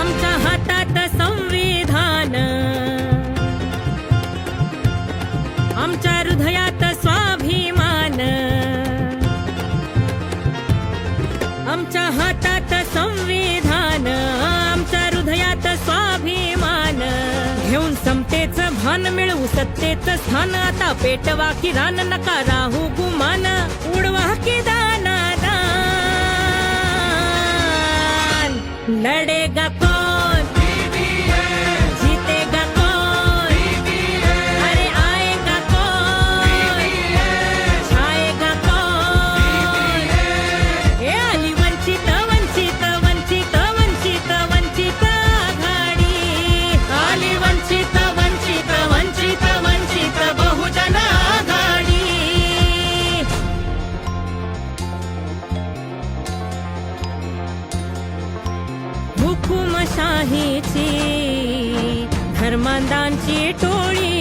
आमच्या हातात संविधान. आमच्या हृदयात स्वाभिमान. आमच्या हातात संविधान. आमच्या हृदयात स्वाभिमान. घेऊन समतेच भान मिळवू सत्तेचं स्थान. आता पेटवा की रान नका राहू गुमान. उडवा की दाना दान लढेगा हुकुमशाहीची धर्मांदांची टोळी